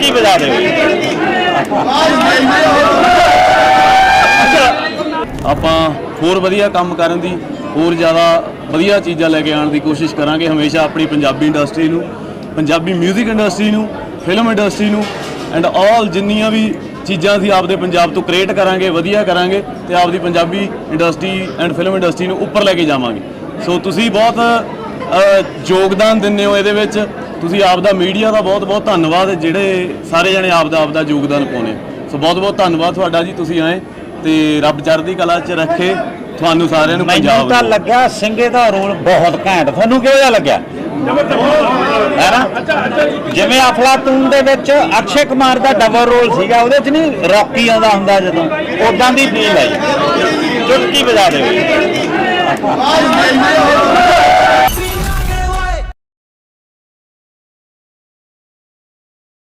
ਚੁਟਕੀ ਵਜਾ ਦਿਓ ਆਪਾਂ ਹੋਰ ਵਧੀਆ ਕੰਮ ਕਰਨ ਦੀ, ਹੋਰ ਜ਼ਿਆਦਾ ਵਧੀਆ ਚੀਜ਼ਾਂ ਲੈ ਕੇ ਆਉਣ ਦੀ ਕੋਸ਼ਿਸ਼ ਕਰਾਂਗੇ। ਹਮੇਸ਼ਾ ਆਪਣੀ ਪੰਜਾਬੀ ਇੰਡਸਟਰੀ ਨੂੰ, ਪੰਜਾਬੀ 뮤직 ਇੰਡਸਟਰੀ ਨੂੰ ਫਿਲਮ ਇੰਡਸਟਰੀ ਨੂੰ ਐਂਡ ਆਲ ਜਿੰਨੀਆਂ ਵੀ ਚੀਜ਼ਾਂ ਅਸੀਂ ਆਪਦੇ ਪੰਜਾਬ ਤੋਂ ਕ੍ਰੀਏਟ ਕਰਾਂਗੇ, ਵਧੀਆ ਕਰਾਂਗੇ, ਤੇ ਆਪਦੀ Punjabi industry and film industry ਨੂੰ ਉੱਪਰ ਲੈ ਕੇ ਜਾਵਾਂਗੇ। ਸੋ ਤੁਸੀਂ ਬਹੁਤ ਯੋਗਦਾਨ ਦਿੰਦੇ ਹੋ ਇਹਦੇ ਵਿੱਚ। ਤੁਸੀਂ ਆਪ ਦਾ ਮੀਡੀਆ ਦਾ ਬਹੁਤ ਬਹੁਤ ਧੰਨਵਾਦ ਜਿਹੜੇ ਸਾਰੇ ਜਣੇ ਆਪ ਦਾ ਆਪ ਦਾ ਯੋਗਦਾਨ ਪਾਉਣੇ ਸੋ ਬਹੁਤ ਬਹੁਤ ਧੰਨਵਾਦ ਤੁਹਾਡਾ ਜੀ ਤੁਸੀਂ ਆਏ ਤੇ ਰੱਬ ਚੜ੍ਹਦੀ ਕਲਾ 'ਚ ਰੱਖੇ। ਤੁਹਾਨੂੰ ਸਾਰਿਆਂ ਨੂੰ ਪੰਜਾਬ ਨੂੰ। ਲੱਗਿਆ ਸਿੰਘੇ ਦਾ ਰੋਲ ਬਹੁਤ ਘੈਂਟ। ਤੁਹਾਨੂੰ ਕਿਹੋ ਜਿਹਾ ਲੱਗਿਆ? ਹੈ ਨਾ? ਜਿਵੇਂ ਅਫਲਾਤੂਨ ਦੇ ਵਿੱਚ ਅਕਸ਼ੇ ਕੁਮਾਰ ਦਾ ਡਬਲ ਰੋਲ ਸੀਗਾ ਉਹਦੇ 'ਚ ਨਹੀਂ ਰੌਕੀ ਆਉਂਦਾ ਹੁੰਦਾ ਜਦੋਂ? ਉਦਾਂ ਦੀ ਫੀਲ ਆਈ। ਚੁਟਕੀ ਵਜਾ ਦਿਓ।